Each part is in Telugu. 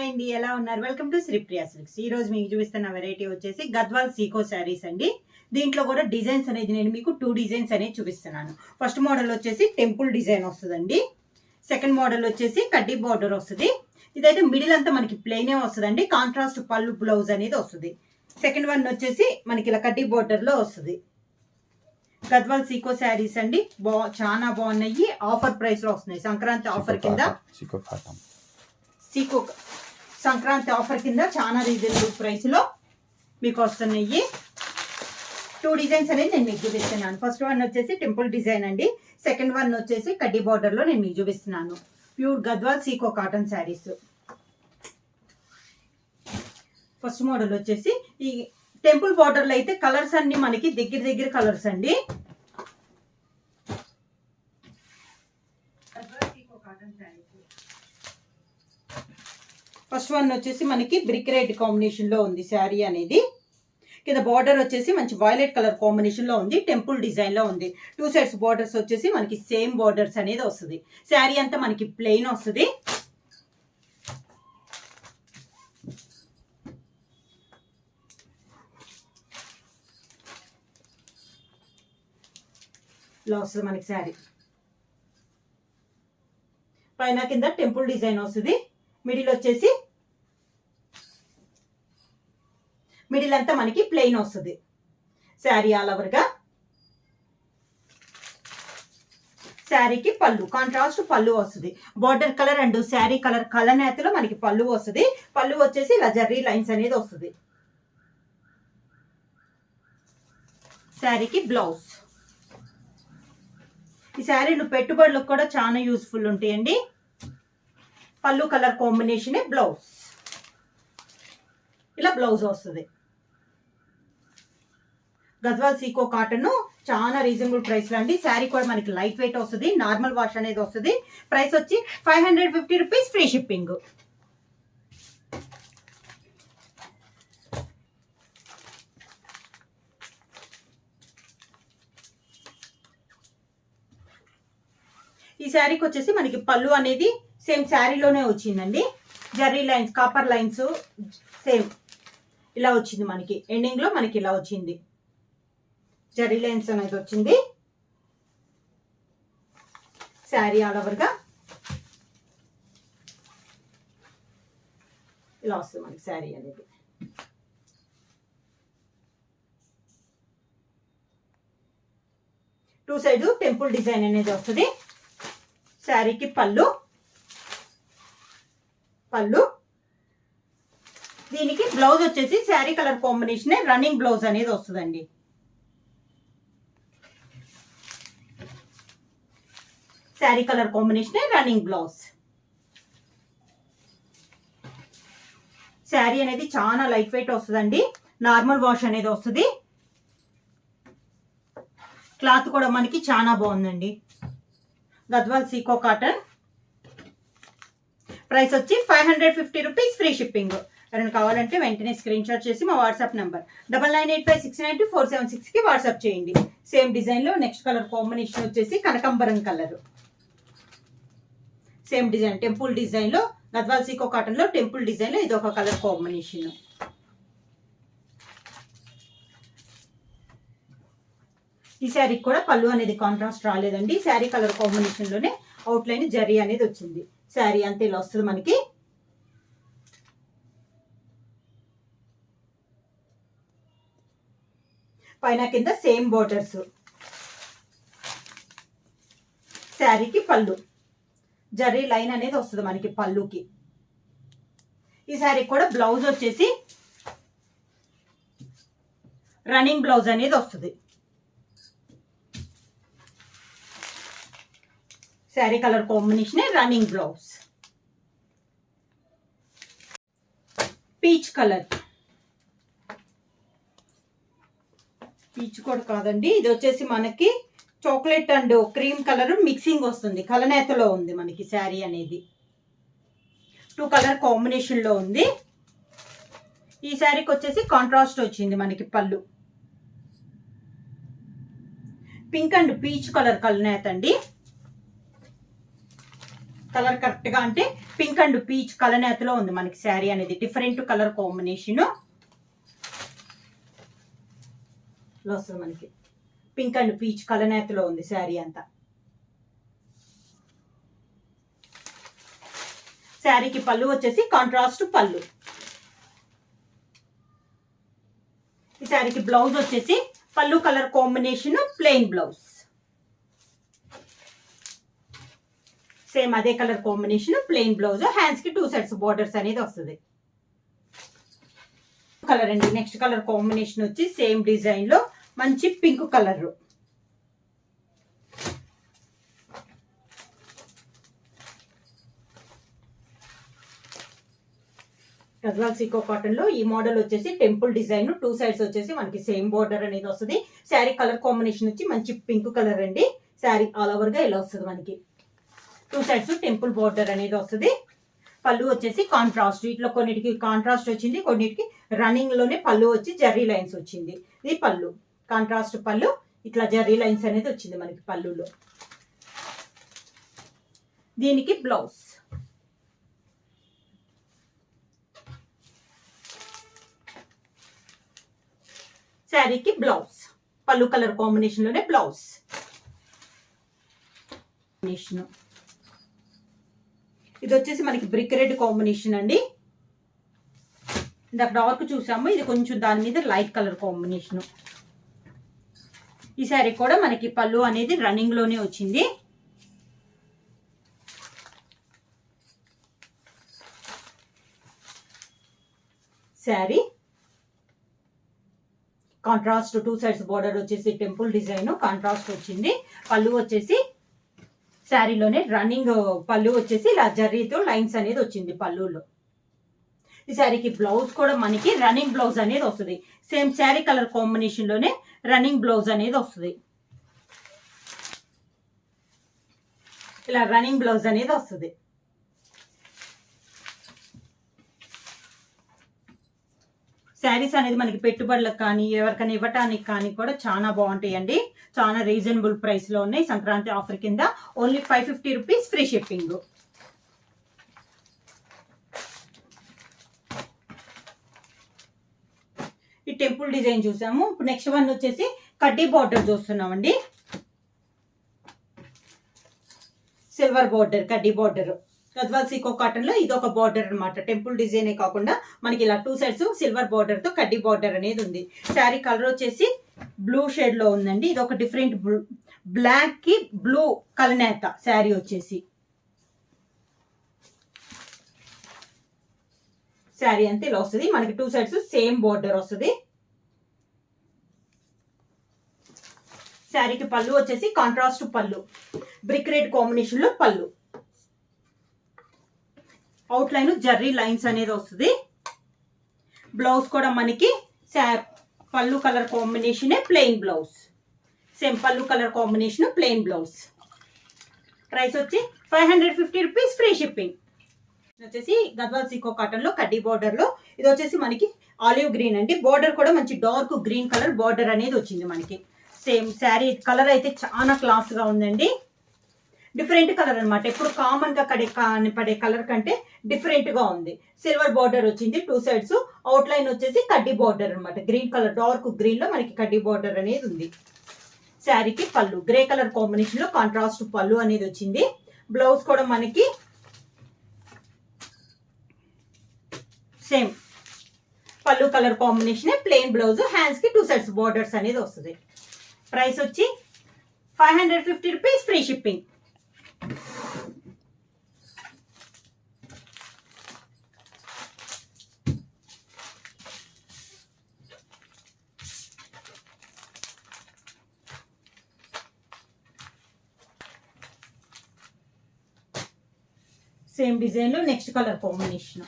హాయ్ అండి ఎలా ఉన్నారు? వెల్కమ్ టు శ్రీప్రియా సిల్క్స్ ఈ రోజు మీకు చూపిస్తున్న వెరైటీ వచ్చేసి గద్వాల్ సీకో శారీస్ అండి. దీంట్లో కూడా డిజైన్స్ అనేది నేను మీకు టూ డిజైన్స్ అనేది చూపిస్తున్నాను. ఫస్ట్ మోడల్ వచ్చేసి టెంపుల్ డిజైన్ వస్తుందండి. సెకండ్ మోడల్ వచ్చేసి కడ్డీ బార్డర్ వస్తుంది. ఇదైతే మిడిల్ అంతా మనకి ప్లెయినే వస్తుందండి. కాంట్రాస్ట్ పళ్ళు బ్లౌజ్ అనేది వస్తుంది. సెకండ్ వన్ వచ్చేసి మనకి ఇలా కడ్డీ border లో వస్తుంది. గద్వాల్ సీకో శారీస్ అండి. బా చాలా బాగున్నాయి. ఆఫర్ ప్రైస్లో వస్తున్నాయి. సంక్రాంతి ఆఫర్ కింద. సీకో సంక్రాంతి ఆఫర్ కింద చాలా రీజనబుల్ ప్రైస్లో మీకు వస్తున్నాయి. టూ డిజైన్స్ అనేది నేను మీకు చూపిస్తున్నాను. ఫస్ట్ వన్ వచ్చేసి టెంపుల్ డిజైన్ అండి. సెకండ్ వన్ వచ్చేసి కడ్డీ బార్డర్లో నేను మీకు చూపిస్తున్నాను. Pure Gadwal sico cotton saris first model వచ్చేసి ఈ టెంపుల్ బార్డర్లో అయితే కలర్స్ అన్ని మనకి దగ్గర దగ్గర కలర్స్ అండి. కాటన్ శారీస్ ఫస్ట్ వన్ వచ్చేసి మనకి బ్రిక్ రెడ్ కాంబినేషన్లో ఉంది శారీ అనేది. కింద బార్డర్ వచ్చేసి మంచి వైలెట్ కలర్ కాంబినేషన్లో ఉంది టెంపుల్ డిజైన్లో ఉంది. టూ సైడ్స్ బార్డర్స్ వచ్చేసి మనకి సేమ్ బార్డర్స్ అనేది వస్తుంది. శారీ అంతా మనకి ప్లెయిన్ వస్తుంది. ఇలా వస్తుంది మనకి శారీ. పైన కింద టెంపుల్ డిజైన్ వస్తుంది. మిడిల్ వచ్చేసి మిడిల్ అంతా మనకి ప్లెయిన్ వస్తుంది. శారీ ఆల్ ఓవర్గా శారీకి పళ్ళు కాంట్రాస్ట్ పళ్ళు వస్తుంది. Border colour and sari colour కలనేతలో మనకి పళ్ళు వస్తుంది. పళ్ళు వచ్చేసి ఇలా జర్రీ లైన్స్ అనేది వస్తుంది. శారీకి బ్లౌజ్ ఈ శారీలు పెట్టుబడులకు కూడా చాలా యూస్ఫుల్ ఉంటాయండి. పళ్ళు కలర్ కాంబినేషనే బ్లౌజ్ ఇలా బ్లౌజ్ వస్తుంది. గజ్వాల్ సీకో కాటన్ చాలా రీజనబుల్ ప్రైస్లో అండి. శారీ కూడా మనకి లైట్ వెయిట్ వస్తుంది నార్మల్ వాష్ అనేది వస్తుంది. ప్రైస్ వచ్చి five hundred fifty rupees free shipping ఈ శారీకి వచ్చేసి మనకి పళ్ళు అనేది సేమ్ శారీలోనే వచ్చిందండి. Zari lines copper lines same ఇలా వచ్చింది మనకి. ఎండింగ్లో మనకి ఇలా వచ్చింది. జరీ లైన్స్ అనేది వచ్చింది. శారీ ఆల్ ఓవర్గా ఇలా వస్తుంది మనకి శారీ అనేది. టూ సైడ్ టెంపుల్ డిజైన్ అనేది వస్తుంది. శారీకి పళ్ళు. పళ్ళు. దీనికి బ్లౌజ్ వచ్చేసి sari colour combination running blouse అనేది వస్తుందండి. Sari colour combination running blouse. Sari అనేది చాలా లైట్ వెయిట్ వస్తుందండి. నార్మల్ వాష్ అనేది వస్తుంది. క్లాత్ కూడా మనకి చాలా బాగుందండి. గద్వాల్ సీకో కాటన్. ప్రైస్ వచ్చి five hundred fifty rupees free shipping. ఎవరైనా కావాలంటే వెంటనే స్క్రీన్ షాట్ చేసి మా WhatsApp number. Double nine eight five six nine two four seven సిక్స్కి వాట్సాప్ చేయండి. సేమ్ డిజైన్లో నెక్స్ట్ కలర్ కాంబినేషన్ వచ్చేసి కనకంబరం కలర్. సేమ్ డిజైన్ టెంపుల్ డిజైన్లో గద్వాల్ సీకో కాటన్లో టెంపుల్ డిజైన్లో ఇది ఒక కలర్ కాంబినేషన్ ఈ శారీకి కూడా పళ్ళు అనేది కాంట్రాస్ట్ రాలేదండి. శారీ కలర్ కాంబినేషన్లోనే అవుట్లైన్ జరీ అనేది వచ్చింది. శారీ అంతే ఇలా వస్తుంది మనకి. పైన కింద సేమ్ బోర్డర్స్ శారీకి పళ్ళు. జరీ లైన్ అనేది వస్తుంది మనకి పళ్ళుకి. ఈ శారీ కూడా బ్లౌజ్ వచ్చేసి రన్నింగ్ బ్లౌజ్ అనేది వస్తుంది. Sari colour combination running blouse. Peach colour. Peach కూడా కాదండి. ఇది వచ్చేసి మనకి chocolate and cream colour mixing వస్తుంది. కలనేతలో ఉంది మనకి శారీ అనేది. టూ కలర్ కాంబినేషన్లో ఉంది. ఈ శారీకి వచ్చేసి కాంట్రాస్ట్ వచ్చింది మనకి పళ్ళు. పింక్ అండ్ పీచ్ కలర్ కలనేత అండి. కలర్ కరెక్ట్గా అంటే పింక్ అండ్ పీచ్ కలనేతలో ఉంది మనకి శారీ అనేది. డిఫరెంట్ కలర్ కాంబినేషన్ వస్తుంది మనకి. పింక్ అండ్ పీచ్ కలనేతలో ఉంది శారీ అంతా. శారీకి పళ్ళు వచ్చేసి కాంట్రాస్ట్ పళ్ళు. ఈ శారీకి బ్లౌజ్ వచ్చేసి పళ్ళు colour combination plain blouse same అదే కలర్ కాంబినేషన్ ప్లెయిన్ బ్లౌజ్ హ్యాండ్స్కి టూ సెట్స్ బోర్డర్స్ అనేది వస్తుంది. కలర్ అండి. నెక్స్ట్ కలర్ కాంబినేషన్ వచ్చి సేమ్ డిజైన్లో మంచి పింక్ కలర్. గజ్వాల్ సీకో కాటన్లో ఈ మోడల్ వచ్చేసి టెంపుల్ డిజైన్ టూ సైడ్స్ వచ్చేసి మనకి సేమ్ బోర్డర్ అనేది వస్తుంది. శారీ కలర్ కాంబినేషన్ వచ్చి మంచి పింక్ కలర్ అండి. శారీ ఆల్ ఓవర్గా ఇలా వస్తుంది మనకి. టూ సైడ్స్ టెంపుల్ బోర్డర్ అనేది వస్తుంది. పళ్ళు వచ్చేసి కాంట్రాస్ట్ వీటిలో కొన్నిటికి కాంట్రాస్ట్ వచ్చింది కొన్నిటికి రన్నింగ్లోనే పళ్ళు వచ్చి జర్రీ లైన్స్ వచ్చింది. ఇది పళ్ళు. కాంట్రాస్ట్ పళ్ళు. ఇట్లా జర్రీ లైన్స్ అనేది వచ్చింది మనకి పళ్ళులో. దీనికి బ్లౌజ్. శారీకి బ్లౌజ్. పళ్ళు కలర్ కాంబినేషన్లోనే బ్లౌజ్. కాంబినేషన్. ఇది వచ్చేసి మనకి బ్రిక్ రెడ్ కాంబినేషన్ అండి. ఇందాక డార్క్ చూసాము. ఇది కొంచెం దాని మీద లైట్ కలర్ కాంబినేషన్. ఈ శారీ కూడా మనకి పళ్ళు అనేది రన్నింగ్లోనే వచ్చింది. Sari contrast two sides border వచ్చేసి టెంపుల్ డిజైన్ కాంట్రాస్ట్ వచ్చింది. పళ్ళు వచ్చేసి శారీలోనే రన్నింగ్ పళ్ళు వచ్చేసి ఇలా జర్రీతో లైన్స్ అనేది వచ్చింది పళ్ళులో. ఈ శారీకి బ్లౌజ్ కూడా మనకి రన్నింగ్ బ్లౌజ్ అనేది వస్తుంది. సేమ్ శారీ కలర్ కాంబినేషన్లోనే రన్నింగ్ బ్లౌజ్ అనేది వస్తుంది. ఇలా రన్నింగ్ బ్లౌజ్ అనేది వస్తుంది. శారీస్ అనేది మనకి పెట్టుబడులకు కానీ ఎవరికైనా ఇవ్వటానికి కానీ కూడా చాలా బాగుంటాయండి. చాలా రీజనబుల్ ప్రైస్లో ఉన్నాయి. సంక్రాంతి ఆఫర్ కింద only five fifty rupees free shipping. ఈ టెంపుల్ డిజైన్ చూసాము. ఇప్పుడు నెక్స్ట్ వన్ వచ్చేసి కడ్డీ బార్డర్ చూస్తున్నామండి. సిల్వర్ బార్డర్ కడ్డీ బార్డర్ గద్వాల్ సీకో కాటన్లో ఇది ఒక బార్డర్ అనమాట టెంపుల్ డిజైనే కాకుండా మనకి ఇలా టూ సైడ్స్ సిల్వర్ బార్డర్తో కడ్డీ బార్డర్ అనేది ఉంది. శారీ కలర్ వచ్చేసి బ్లూ షేడ్లో ఉందండి. ఇది ఒక డిఫరెంట్ బ్లాక్కి బ్లూ కలనేత శారీ వచ్చేసి. శారీ అంతే ఇలా వస్తుంది. మనకి టూ సైడ్స్ సేమ్ బోర్డర్ వస్తుంది. శారీకి పళ్ళు వచ్చేసి కాంట్రాస్ట్ పళ్ళు. బ్రిక్ రెడ్ కాంబినేషన్లో పళ్ళు. అవుట్ లైన్ జర్రీ లైన్స్ అనేది వస్తుంది. బ్లౌజ్ కూడా మనకి పళ్ళు కలర్ కాంబినేషనే ప్లెయిన్ బ్లౌజ్ సేమ్ పళ్ళు colour combination plain blouse price వచ్చి five hundred fifty rupees free shipping వచ్చేసి గద్వాల్ సీకో కాటన్లో కడ్డీ బార్డర్లో. ఇది వచ్చేసి మనకి ఆలివ్ గ్రీన్ అండి. బార్డర్ కూడా మంచి డార్క్ గ్రీన్ కలర్ బార్డర్ అనేది వచ్చింది మనకి. సేమ్ శారీ కలర్ అయితే చాలా క్లాస్గా ఉందండి. డిఫరెంట్ కలర్ అనమాట ఎప్పుడు కామన్గా కడే పడే కలర్ కంటే డిఫరెంట్గా ఉంది. సిల్వర్ బార్డర్ వచ్చింది టూ సైడ్స్ అవుట్ లైన్ వచ్చేసి కడ్డీ బార్డర్ అనమాట గ్రీన్ కలర్ డార్క్ గ్రీన్లో మనకి కడ్డీ బార్డర్ అనేది ఉంది. శారీకి పళ్ళు. గ్రే కలర్ కాంబినేషన్లో కాంట్రాస్ట్ పళ్ళు అనేది వచ్చింది. బ్లౌజ్ కూడా మనకి సేమ్ పళ్ళు కలర్ కాంబినేషన్ ప్లెయిన్ బ్లౌజ్ హ్యాండ్స్కి టూ సైడ్స్ బార్డర్స్ అనేది వస్తుంది. ప్రైస్ వచ్చి five hundred fifty rupees free shipping same డిజైన్లో నెక్స్ట్ కలర్ కాంబినేషన్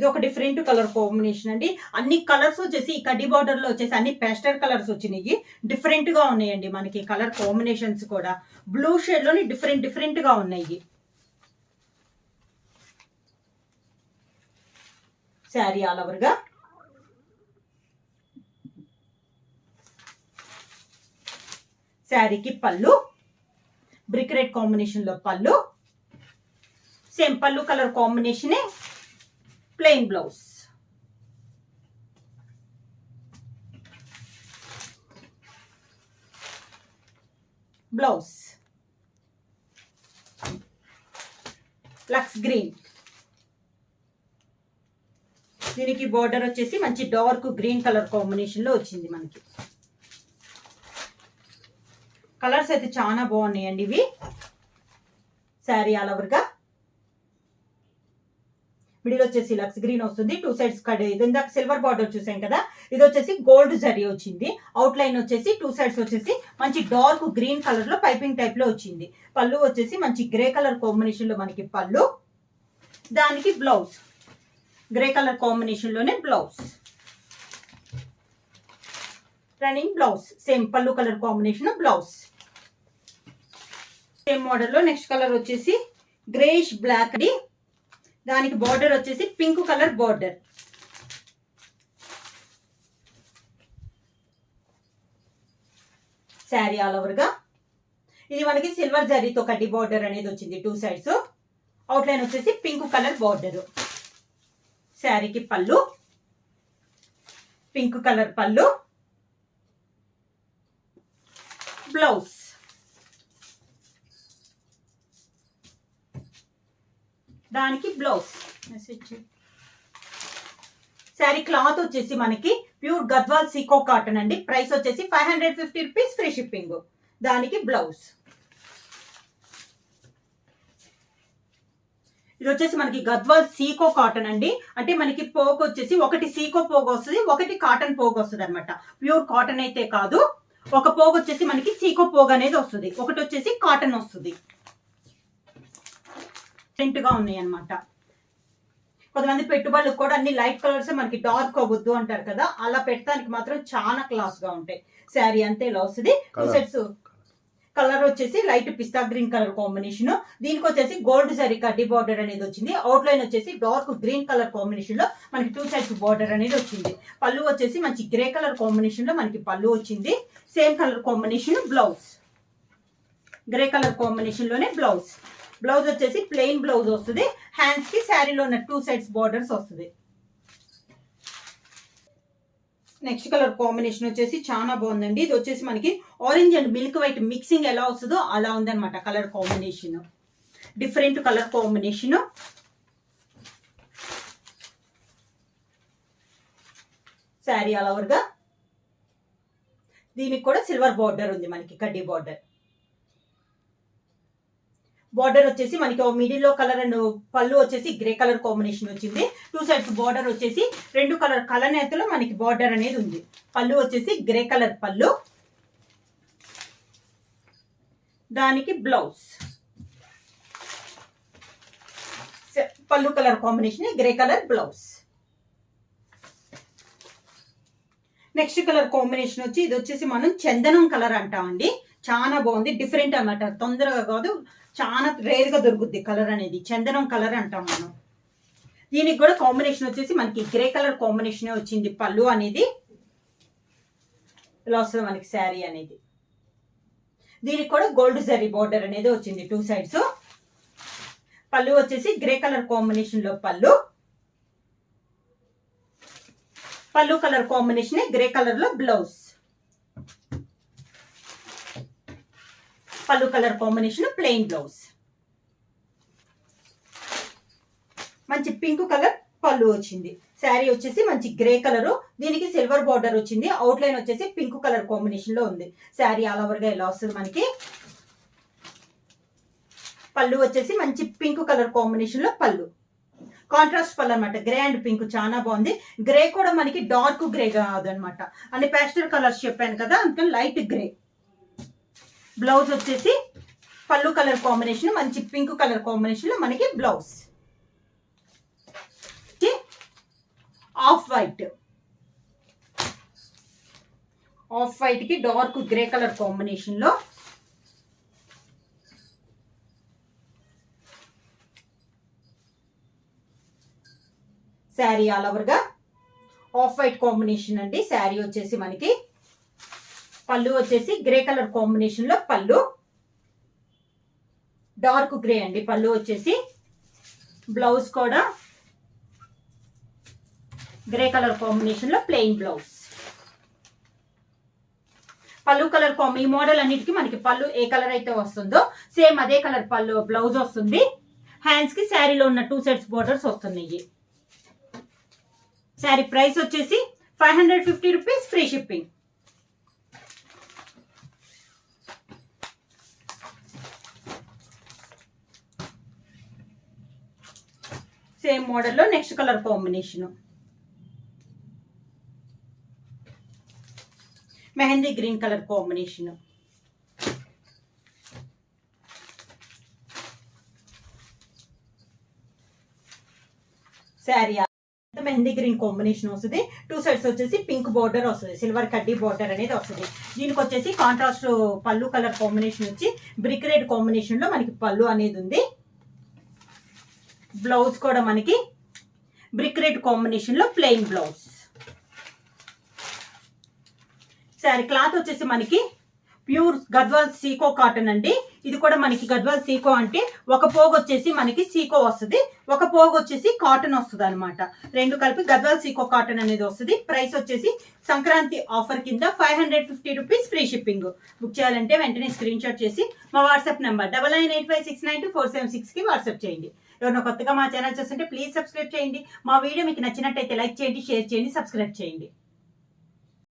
ఇది ఒక డిఫరెంట్ కలర్ కాంబినేషన్ అండి. అన్ని కలర్స్ వచ్చేసి ఈ కడ్డీ బార్డర్లో వచ్చేసి అన్ని పేస్టర్ కలర్స్ వచ్చినాయి. డిఫరెంట్గా ఉన్నాయండి మనకి కలర్ కాంబినేషన్స్ కూడా. బ్లూ షేడ్లోని డిఫరెంట్ డిఫరెంట్గా ఉన్నాయి. శారీ ఆల్ ఓవర్గా. శారీకి పళ్ళు. బ్రిక్ రెడ్ కాంబినేషన్లో పళ్ళు. సేమ్ పళ్ళు colour కాంబినేషనే plain blouse blouse lux green దీనికి బార్డర్ వచ్చేసి మంచి డార్క్ గ్రీన్ కలర్ కాంబినేషన్లో వచ్చింది మనకి. కలర్స్ అయితే చాలా బాగున్నాయండి ఇవి. శారీ ఆల్ ఓవర్గా మిడిల్ వచ్చేసి లక్స్ గ్రీన్ వస్తుంది. టూ సైడ్స్ కట్ ఇది ఇందాక సిల్వర్ బార్డర్ చూసాం కదా? ఇది వచ్చేసి గోల్డ్ జరీ వచ్చింది. అవుట్ లైన్ వచ్చేసి టూ సైడ్స్ వచ్చేసి మంచి డార్క్ గ్రీన్ కలర్లో పైపింగ్ టైప్లో వచ్చింది. పళ్ళు వచ్చేసి మంచి గ్రే కలర్ కాంబినేషన్లో మనకి పళ్ళు. దానికి బ్లౌజ్ గ్రే కలర్ కాంబినేషన్లోనే బ్లౌజ్ రన్నింగ్ బ్లౌజ్ సేమ్ పళ్ళు కలర్ కాంబినేషన్ బ్లౌజ్ సేమ్ మోడల్లో నెక్స్ట్ కలర్ వచ్చేసి గ్రేష్ బ్లాక్ అది దానికి బార్డర్ వచ్చేసి pink colour border sari all ఓవర్గా ఇది మనకి సిల్వర్ జరీతో కట్టి బార్డర్ అనేది వచ్చింది టూ సైడ్స్ అవుట్ లైన్ వచ్చేసి పింక్ కలర్ బార్డర్ శారీకి పళ్ళు. పింక్ కలర్ పళ్ళు. బ్లౌజ్ దానికి బ్లౌజ్. శారీ క్లాత్ వచ్చేసి మనకి ప్యూర్ గద్వాల్ సీకో కాటన్ అండి. ప్రైస్ వచ్చేసి five hundred fifty rupees free shipping. దానికి బ్లౌజ్. ఇది వచ్చేసి మనకి గద్వాల్ సీకో కాటన్ అండి. అంటే మనకి పోగు వచ్చేసి ఒకటి సీకో పోగు వస్తుంది ఒకటి కాటన్ పోగు వస్తుంది అనమాట ప్యూర్ కాటన్ అయితే కాదు. ఒక పోగు వచ్చేసి మనకి సీకో పోగు అనేది వస్తుంది. ఒకటి వచ్చేసి కాటన్ వస్తుంది. గా ఉన్నాయి అనమాట కొంతమంది పెట్టుబడులకు కూడా అన్ని లైట్ కలర్స్ మనకి డార్క్ అవ్వద్దు అంటారు కదా అలా పెట్టడానికి మాత్రం చాలా క్లాస్గా ఉంటాయి. శారీ అంతే ఇలా వస్తుంది. సెట్స్ కలర్ వచ్చేసి light pista green colour combination. దీనికి వచ్చేసి గోల్డ్ జరీ కడ్డీ బార్డర్ అనేది వచ్చింది. అవుట్ లైన్ వచ్చేసి డార్క్ గ్రీన్ కలర్ కాంబినేషన్లో మనకి టూ సైడ్స్ బార్డర్ అనేది వచ్చింది. పళ్ళు వచ్చేసి మంచి గ్రే కలర్ కాంబినేషన్లో మనకి పళ్ళు వచ్చింది. Same colour combination blouse. Grey colour కాంబినేషన్లోనే blouse. Blouse వచ్చేసి ప్లెయిన్ బ్లౌజ్ వస్తుంది. హ్యాండ్స్కి శారీలో ఉన్న టూ సైడ్స్ బార్డర్స్ వస్తుంది. నెక్స్ట్ కలర్ కాంబినేషన్ వచ్చేసి చాలా బాగుందండి. ఇది వచ్చేసి మనకి orange and milk white mixing ఎలా వస్తుందో అలా ఉందన్నమాట colour combination different colour combination sari all ఓవర్గా దీనికి కూడా సిల్వర్ బార్డర్ ఉంది మనకి కడ్డీ బార్డర్ బార్డర్ వచ్చేసి మనకి మిడిల్లో కలర్ అండ్ పళ్ళు వచ్చేసి గ్రే కలర్ కాంబినేషన్ వచ్చింది. టూ సైడ్స్ బార్డర్ వచ్చేసి రెండు కలర్ కలర్ నేతలో మనకి బార్డర్ అనేది ఉంది. పళ్ళు వచ్చేసి గ్రే కలర్ పళ్ళు. దానికి బ్లౌజ్ పళ్ళు colour combination grey colour blouse next colour combination వచ్చి ఇది వచ్చేసి మనం చందనం కలర్ అంటామండి. చాలా బాగుంది. డిఫరెంట్ అనమాట తొందరగా కాదు. చాలా రేర్గా దొరుకుద్ది కలర్ అనేది. చందనం కలర్ అంటాం మనం. దీనికి కూడా కాంబినేషన్ వచ్చేసి మనకి గ్రే కలర్ కాంబినేషనే వచ్చింది పళ్ళు అనేది. ఇలా వస్తుంది మనకి శారీ అనేది. దీనికి కూడా గోల్డ్ జరీ బోర్డర్ అనేది వచ్చింది టూ సైడ్స్. పళ్ళు వచ్చేసి గ్రే కలర్ కాంబినేషన్లో పళ్ళు. పళ్ళు కలర్ కాంబినేషన్ గ్రే కలర్లో బ్లౌజ్. పళ్ళు కలర్ కాంబినేషన్ ప్లెయిన్ బ్లౌజ్. మంచి పింక్ కలర్ పళ్ళు వచ్చింది. శారీ వచ్చేసి మంచి గ్రే కలర్ దీనికి సిల్వర్ బార్డర్ వచ్చింది. అవుట్ లైన్ వచ్చేసి పింక్ కలర్ కాంబినేషన్లో ఉంది. శారీ ఆల్ ఓవర్గా ఇలా వస్తుంది మనకి పళ్ళు వచ్చేసి మంచి పింక్ కలర్ కాంబినేషన్లో పళ్ళు. కాంట్రాస్ట్ పళ్ళు అనమాట గ్రే అండ్ పింక్ చాలా బాగుంది. గ్రే కూడా మనకి డార్క్ గ్రే కాదు అనమాట అంటే పేస్టల్ కలర్స్ చెప్పాను కదా అందుకని లైట్ గ్రే. బ్లౌజ్ వచ్చేసి పళ్ళు కలర్ కాంబినేషన్ మంచి పింక్ కలర్ కాంబినేషన్లో మనకి బ్లౌజ్ ఆఫ్ వైట్ ఆఫ్ వైట్కి డార్క్ గ్రే కలర్ కాంబినేషన్లో శారీ ఆల్ ఓవర్గా ఆఫ్ వైట్ కాంబినేషన్ అండి. శారీ వచ్చేసి మనకి పళ్ళు వచ్చేసి గ్రే కలర్ కాంబినేషన్లో పళ్ళు. డార్క్ గ్రే అండి పళ్ళు వచ్చేసి. బ్లౌజ్ కూడా గ్రే కలర్ కాంబినేషన్లో ప్లెయిన్ బ్లౌజ్. పళ్ళు కలర్ కాంబి ఈ మోడల్ అన్నిటికీ మనకి పళ్ళు ఏ కలర్ అయితే వస్తుందో సేమ్ అదే కలర్ పళ్ళు బ్లౌజ్ వస్తుంది. హ్యాండ్స్కి శారీలో ఉన్న టూ సెట్స్ బోర్డర్స్ వస్తున్నాయి. శారీ ప్రైస్ వచ్చేసి five hundred fifty rupees free shipping. Same మోడల్లో next colour combination mehndi green colour combination sari mehndi green combination వస్తుంది. టూ సైడ్స్ వచ్చేసి పింక్ బార్డర్ వస్తుంది. సిల్వర్ కడ్డీ బార్డర్ అనేది వస్తుంది. దీనికి వచ్చేసి కాంట్రాస్ట్ పళ్ళు కలర్ కాంబినేషన్ వచ్చి బ్రిక్ రెడ్ కాంబినేషన్లో మనకి పళ్ళు అనేది ఉంది. బ్లౌజ్ కూడా మనకి బ్రిక్ రెడ్ కాంబినేషన్లో ప్లెయిన్ బ్లౌజ్ సారీ క్లాత్ వచ్చేసి మనకి ప్యూర్ గద్వాల్ సీకో కాటన్ అండి. ఇది కూడా మనకి గద్వాల్ సీకో అంటే ఒక పోగు వచ్చేసి మనకి సీకో వస్తుంది. ఒక పోగు వచ్చేసి కాటన్ వస్తుంది అనమాట రెండు కలిపి గద్వాల్ సీకో కాటన్ అనేది వస్తుంది. ప్రైస్ వచ్చేసి సంక్రాంతి ఆఫర్ కింద five hundred fifty rupees free shipping. Book చేయాలంటే వెంటనే స్క్రీన్ షాట్ చేసి మా WhatsApp number double nine eight five six nine two four seven సిక్స్కి వాట్సాప్ చేయండి. ఎవరైనా కొత్తగా మా ఛానల్ చూస్తుంటే ప్లీజ్ సబ్స్క్రైబ్ చేయండి. మా వీడియో మీకు నచ్చినట్టయితే లైక్ చేయండి షేర్ చేయండి సబ్స్క్రైబ్ చేయండి.